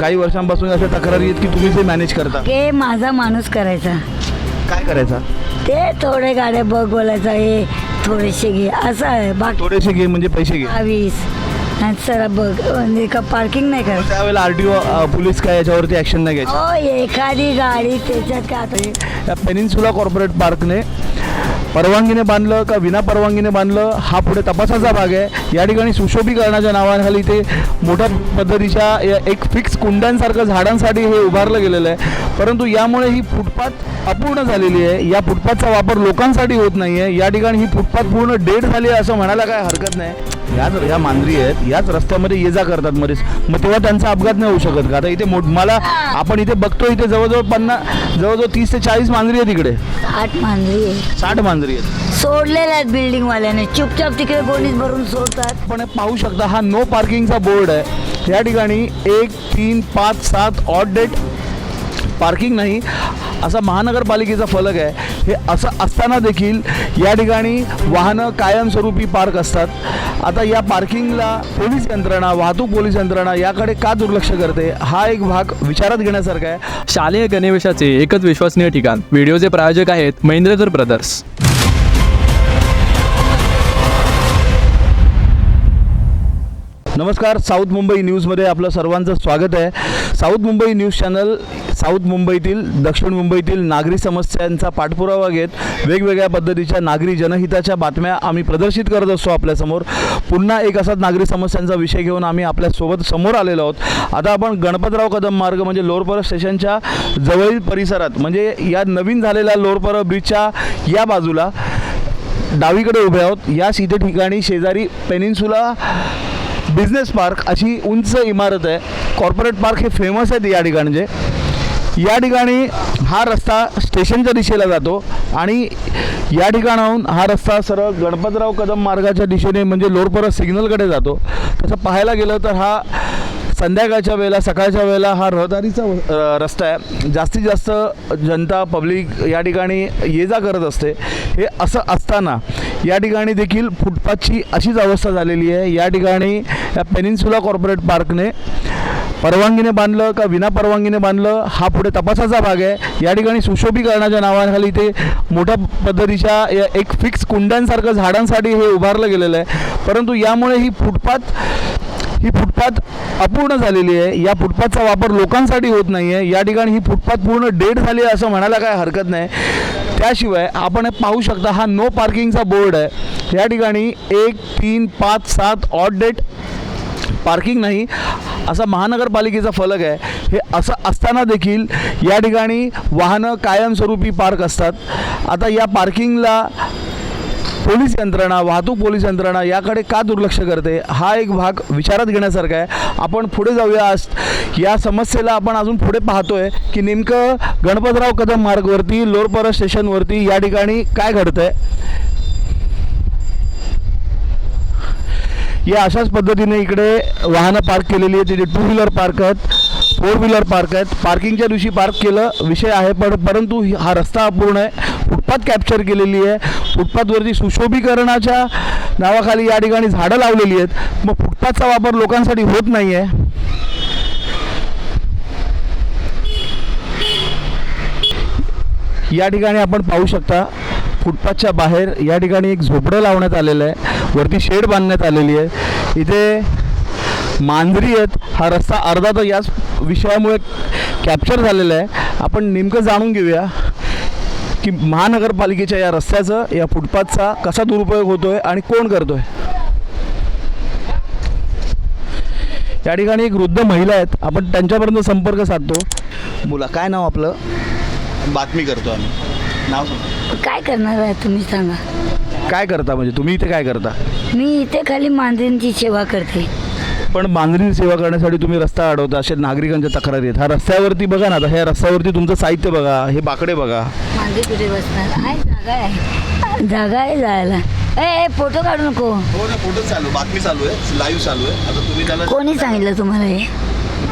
काही वर्षांपासून अशा तक्रारी आहेत की तुम्ही ते मॅनेज करता? हे माझा माणूस करायचा. काय करायचा? ते थोडे गाड्या बघ बोलायचा हे थोडेसे घे. असं आहे बाकी थोडेसे घे म्हणजे पैसे घे. वीस आणि बघ म्हणजे का पार्किंग नाही करायचं त्यावेळेला आर टी ओ पोलीस काय याच्यावरती ॲक्शन नाही घ्यायची? हो एखादी गाडी त्याच्यात काय आता या पेनिन्सुला कॉर्पोरेट पार्कने परवानगीने बांधलं का विना परवानगीने बांधलं हा पुढे तपासाचा भाग आहे. या ठिकाणी सुशोभीकरणाच्या नावाखाली ते मोठ्या पद्धतीच्या या एक फिक्स कुंड्यांसारखं झाडांसाठी हे उभारलं गेलेलं आहे. परंतु यामुळे ही फुटपाथ अपूर्ण झालेली आहे. या फुटपाथचा वापर लोकांसाठी होत नाही आहे या ठिकाणी ही फुटपाथ पूर्ण डेड झाली आहे असं म्हणायला काय हरकत नाही. याच ह्या मांजरी आहेत याच रस्त्यामध्ये ये जा करतात मध्येच मग तेव्हा त्यांचा अपघात नाही होऊ शकत का? आता इथे मोठ मला आपण इथे बघतो इथे जवळजवळ पन्नास जवळजवळ तीस ते चाळीस मांजरी आहेत इकडे. आठ मांजरी आहे साठ मांजरी आहेत. सोडलेल्या आहेत बिल्डिंग वाल्याने चुपचाप तिकडे गोणीत भरून सोडतात. पण पाहू शकता हा नो पार्किंगचा बोर्ड आहे. या ठिकाणी एक तीन पाच सात ऑड डेट पार्किंग नाही. असा महानगरपालिकेचा फलक आहे. हे असं असताना देखील या ठिकाणी वाहनं कायमस्वरूपी पार्क असतात. आता या पार्किंगला पोलीस यंत्रणा वाहतूक पोलीस यंत्रणा याकडे का दुर्लक्ष करते हा एक भाग विचारात घेण्यासारखा आहे. शालेय गणवेशाचे एकच विश्वसनीय ठिकाण व्हिडिओचे प्रायोजक आहेत महेंद्रधर ब्रदर्स. नमस्कार साऊथ मुंबई न्यूजमध्ये आपलं सर्वांचं स्वागत आहे. South Mumbai news channel south मुंबईतील दक्षिण मुंबईतील नागरी समस्यांचा पाठपुरावा घेत वेगवेगळ्या पद्धतीच्या नागरी जनहिताच्या बातम्या आम्ही प्रदर्शित करत असतो आपल्यासमोर पुन्हा एक असाच नागरी समस्यांचा विषय घेऊन आम्ही आपल्यासोबत समोर आलेलो आहोत. आता आपण गणपतराव कदम मार्ग म्हणजे लोरपर स्टेशनच्या जवळील परिसरात म्हणजे या नवीन झालेल्या लोरपर ब्रिजच्या या बाजूला डावीकडे उभे आहोत. याच इथे ठिकाणी शेजारी पेनिन्सुला बिझनेस पार्क अशी उंच इमारत आहे. कॉर्पोरेट पार्क हे फेमस आहेत या ठिकाणचे या ठिकाणी हा रस्ता स्टेशनच्या दिशेला जातो आणि या ठिकाणाहून हा रस्ता सरळ गणपतराव कदम मार्गाच्या दिशेने म्हणजे लोरपरत सिग्नलकडे जातो. तसं पाहायला गेलं तर हा संध्याकाळच्या वेळेला सकाळच्या वेळेला हा रहदारीचा रस्ता आहे. जास्तीत जास्त जनता पब्लिक या ठिकाणी ये जा करत असते. हे असं असताना या ठिकाणी देखील फुटपाथची अशीच अवस्था झालेली आहे. या ठिकाणी या पेनिन्सुला कॉर्पोरेट पार्कने परवानगीने बांधलं का विना परवानगीने बांधलं हा पुढे तपासाचा भाग आहे. या ठिकाणी सुशोभीकरणाच्या नावाखाली इथे मोठ्या पद्धतीच्या या एक फिक्स कुंड्यांसारखं झाडांसाठी हे उभारलं गेलेलं आहे. परंतु यामुळे ही फुटपाथ ही फुटपाथ अपूर्ण झालेली आहे. या फुटपाथचा वापर लोकांसाठी होत नाही आहे या ठिकाणी ही फुटपाथ पूर्ण डेड झाली आहे असं म्हणायला काय हरकत नाही. त्याशिवाय आपण पाहू शकता हा नो पार्किंगचा बोर्ड आहे. या ठिकाणी एक तीन पाच सात ऑड डेट पार्किंग नाही. असा महानगरपालिकेचा फलक आहे. हे असं असताना देखील या ठिकाणी वाहनं कायमस्वरूपी पार्क असतात. आता या पार्किंगला पोलीस यंत्रणा वाहतूक पोलीस यंत्रणा याकडे का दुर्लक्ष करते? हा एक भाग विचारात घेण्यासारखा आहे. आपण पुढे जाऊया. आज या समस्येला आपण अजून पुढे पाहतोय की नेमकं गणपतराव कदम मार्गवरती लोरपरा स्टेशनवरती या ठिकाणी काय घडतं आहे या अशाच पद्धतीने इकडे वाहनं पार्क केलेली आहेत. तिथे टू व्हीलर पार्क आहेत. फोर व्हीलर पार्क आहेत. पार्किंगच्या दिवशी पार्क केलं. विषय आहे पण परंतु हा रस्ता अपूर्ण आहे. फुटपाथ कॅप्चर केलेली आहे. फुटपाथवरती सुशोभीकरणाच्या नावाखाली या ठिकाणी झाडं लावलेली आहेत. मग फुटपाथचा वापर लोकांसाठी होत नाही आहे या ठिकाणी आपण पाहू शकता फुटपाथच्या बाहेर या ठिकाणी एक झोपडं लावण्यात आलेलं आहे. वरती शेड बांधण्यात आलेली आहे. इथे मांजरी आहेत. हा रस्ता अर्धा तर याच विषयामुळे कॅप्चर झालेला आहे. आपण नेमकं जाणून घेऊया. की महानगरपालिकेच्या या रस्त्याचं या फुटपाथचा कसा दुरुपयोग होतो आहे आणि कोण करतो आहे या ठिकाणी एक वृद्ध महिला आहेत. आपण त्यांच्यापर्यंत संपर्क साधतो. मुला काय नाव आपलं? बातमी करतो आम्ही. नाव सांगा. काय करणार आहे तुम्ही सांगा. काय करता म्हणजे? तुम्ही इथे काय करता? मी इथे खाली मांजरींची सेवा करते. पण मांजरी सेवा करण्यासाठी तुम्ही रस्ता अडवता असे नागरिकांच्या तक्रारी आहेत. हा रस्त्यावरती बघा ना आता ह्या रस्त्यावरती तुमचं साहित्य बघा हे बाकडे बघा. मांजरी कुठे बसणार. आहे जागा आहे. जागा आहे जायला. ए फोटो काढू नको. हो ना फोटो चालू बातमी चालू आहे लाईव्ह चालू आहे. आता तुम्ही त्याला कोणी सांगितलं तुम्हाला हे?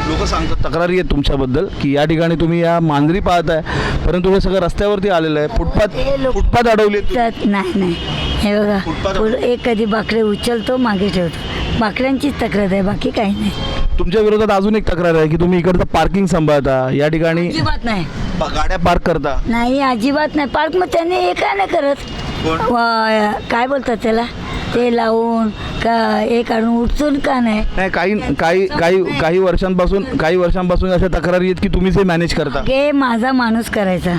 लोक सांगतात तक्रारी आहेत तुमच्याबद्दल की या ठिकाणी तुम्ही या मांजरी पाहताय परंतु हे सगळं रस्त्यावरती आलेलं आहे. फुटपाथ फुटपाथ अडवले त्यात नाही नाही. हे बघा पुढं एक कधी बाकडे उचलतो मागे ठेवतो. बाकड्यांचीच तक्रार आहे बाकी काही नाही. तुमच्या विरोधात अजून एक तक्रार आहे की तुम्ही इकडचं पार्किंग सांभाळता या ठिकाणी अजिबात नाही. प- गाड्या पार्क करता? नाही अजिबात नाही. पार्क मग त्यांनी हे काय नाही करत. कोण? वा- काय बोलतात त्याला? ते लावून का हे काढून उचलून का नाही? नाही काही काही काही काही वर्षांपासून काही वर्षांपासून अशा तक्रारी आहेत की तुम्हीच हे मॅनेज करता? हे माझा माणूस करायचा.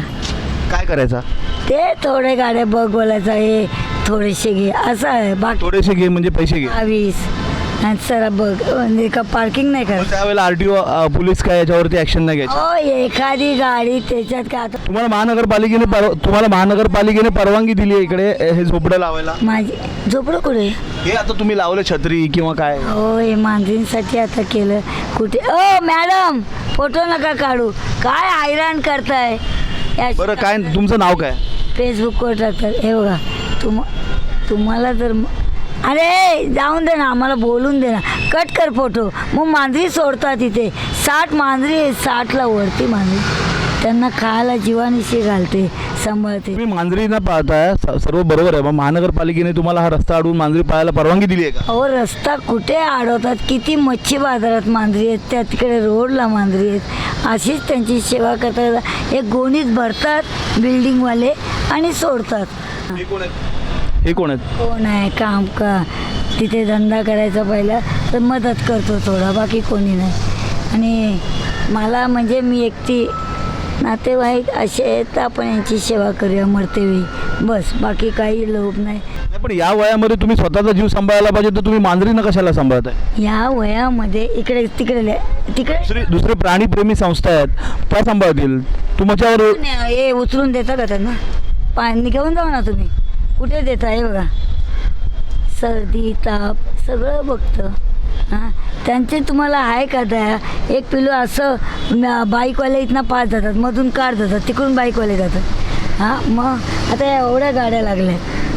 काय करायचा? ते थोडे गाड्या बघ बोलायचा हे थोडेसे घे. असं आहे. बाकी थोडेसे घे म्हणजे पैसे घे. वीस आणि सर बघ म्हणजे का पार्किंग नाही मग करत? त्यावेळेला आर टी ओ पोलीस काय याच्यावरती ऍक्शन नाही घ्यायची. हो एखादी गाडी त्याच्यात काय आता? तुम्हाला महानगरपालिकेने परव तुम्हाला महानगरपालिकेने परवानगी दिली इकडे हे झोपडं लावायला. माझी झोपडं कुठे? हे आता तुम्ही लावलं छत्री किंवा काय? हो हे मांजरींसाठी आता केलं. कुठे? ओ मॅडम फोटो नका काढू. काय हैराण करताय? या बरं काय तुमचं नाव काय? फेसबुकवर टाकतात. हे बघा. तुम तुम्हाला जर अरे जाऊन दे ना आम्हाला बोलून दे ना. कट कर फोटो. मग मांजरी सोडतात इथे. साठ मांजरी साठला वरती मांजरी. त्यांना खायला जीवानिशी घालते सांभाळते. तुम्ही मांजरी न पाहताय स- सर्व बरोबर आहे मग महानगरपालिकेने तुम्हाला हा रस्ता अडवून मांजरी पाहायला परवानगी दिली आहे का? अहो रस्ता कुठे अडवतात? किती मच्छी बाजारात मांजरी आहेत त्या तिकडे रोडला मांजरी आहेत. अशीच त्यांची सेवा करतात. एक गोणीत भरतात बिल्डिंगवाले आणि सोडतात. हे कोण आहेत? हे कोण आहेत? कोण आहे? काम का? तिथे धंदा करायचा पहिला तर मदत करतो थोडा बाकी कोणी नाही. आणि मला म्हणजे मी एकटी नातेवाईक असे आहेत आपण यांची सेवा करूया मरतेवेळी बस बाकी काही लोभ नाही. नाही, पण या वयामध्ये तुम्ही स्वतःचा जीव सांभाळायला पाहिजे तर तुम्ही मांजरीनं कशाला सांभाळताय? ह्या वयामध्ये इकडे तिकडे ले- तिकडे. दुसरी दुसरे प्राणीप्रेमी संस्था आहेत त्या सांभाळतील. तुमच्यावर हे उचलून देता का त्यांना? पाणी घेऊन जाऊ ना तुम्ही. कुठे देता हे बघा. सर्दी ताप सगळं बघतं. हां त्यांचे तुम्हाला आहे का त्या एक पिलू असं बाईकवाले इथनं पास जातात मधून कार जातात तिकडून बाईकवाले जातात. हां मग आता एवढ्या गाड्या लागल्या.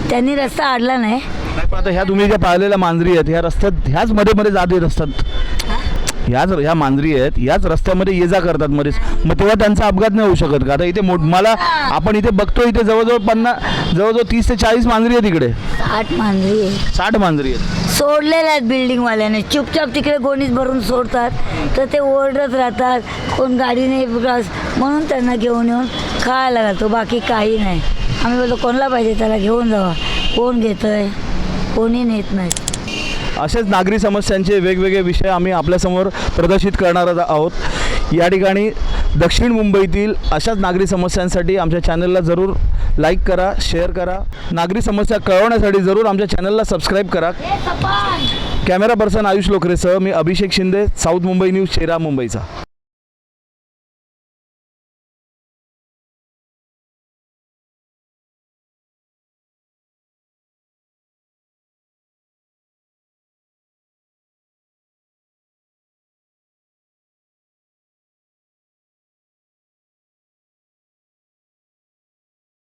त्यांनी रस्ता आडला नाही. पण आता ह्या तुम्ही ज्या पाहिलेल्या मांजरी आहेत ह्या रस्त्यात ह्याच मध्ये मध्ये जात येत असतात ह्याच ह्या मांजरी आहेत ह्याच रस्त्यामध्ये ये जा करतात मध्येच मग तेव्हा त्यांचा अपघात नाही होऊ शकत का? आता इथे मोठ मला आपण इथे बघतो इथे जवळजवळ पन्नास जवळजवळ तीस ते चाळीस मांजरी आहेत इकडे. आठ मांजरी आहे साठ मांजरी आहेत. सोडलेल्या आहेत बिल्डिंगवाल्याने. चुपचाप तिकडे गोणीत भरून सोडतात. तर ते ओरडत राहतात कोण गाडीने म्हणून त्यांना घेऊन येऊन खायला घालतो. बाकी काही नाही. आम्ही बोलतो कोणला पाहिजे त्याला घेऊन जावा. कोण घेतं आहे कोणी नेत नाही. असेच नागरी समस्यांचे वेगवेगळे विषय आम्ही आपल्यासमोर प्रदर्शित करणार आहोत. या ठिकाणी दक्षिण मुंबईतील अशाच नागरी समस्यांसाठी आमच्या चॅनलला जरूर लाईक करा शेअर करा. नागरी समस्या कळवण्यासाठी जरूर आमच्या चॅनलला सबस्क्राईब करा. कॅमेरा पर्सन आयुष लोकरेसह मी अभिषेक शिंदे साऊथ मुंबई न्यूज शेरा मुंबईचा.